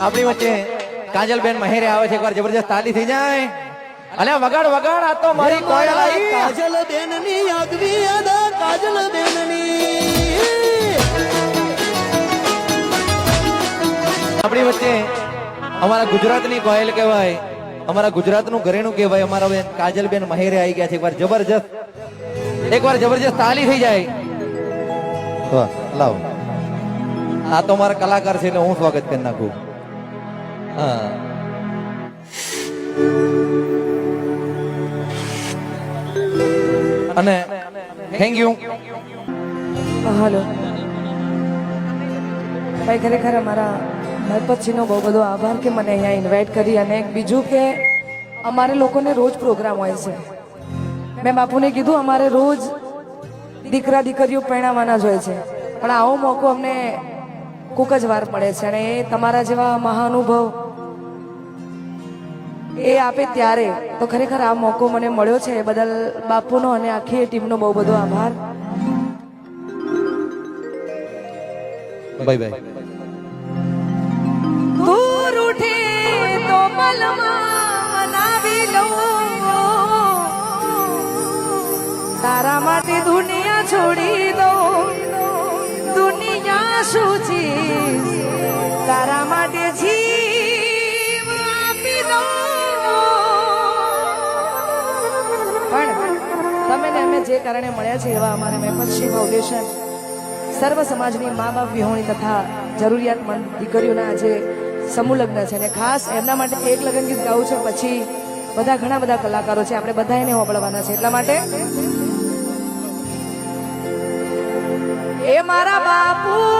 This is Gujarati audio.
આપણી વચ્ચે કાજલબેન મહેરે આવે છે એકવાર જબરજસ્ત તાલી થઈ જાય. અને વગાડ વગાડ આ તો મારી કાજલબેનની આગવી અદા કાજલબેનની આપણી વચ્ચે અમારા ગુજરાતની કોયલ કહેવાય અમારા ગુજરાતનું ઘરેણું કહેવાય અમારા બેન કાજલબેન મહેરે આવી ગયા છે એકવાર જબરજસ્ત એકવાર જબરજસ્ત તાલી થઈ જાય. લાવો. આ તો મારા કલાકાર છે એટલે હું સ્વાગત કરી નાખું. હા. અને થેન્ક યુ હાલો. ભાઈ, ખરેખર અમારા નરપતસિંહનો બહુ બધો આભાર કે મને અહીંયા ઇન્વાઇટ કરી અને એક બીજું કે અમારે લોકોને રોજ પ્રોગ્રામ હોય છે. મેં બાપુને કીધું, અમારે રોજ દીકરા દીકરીઓ પરણાવવાના જ હોય છે. પણ આવો મોકો અમને કોક જ વાર પડે છે અને એ તમારા જેવા મહાનુભવ એ આપે ત્યારે. તો ખરેખર આ મોકો મને મળ્યો છે એ બદલ બાપુનો અને આખી ટીમનો બહુ બધો આભાર. બાય બાય દૂર ઉઠે તો પલમાં મનાવી લઉં. તારા માટે દુનિયા છોડી દઉં. છે તારા માટે તમે અમે જે કારણે મળ્યા છે એવા અમારા મેપતશ્રી ફાઉન્ડેશન, સર્વ સમાજની મા બાપ તથા જરૂરિયાતમંદ દીકરીઓના આજે સમૂહ છે અને ખાસ એમના માટે એક ગીત ગાવું છે. પછી બધા ઘણા બધા કલાકારો છે. આપણે બધા એને હોબળવાના છે. એટલા માટે એ મારા બાપુની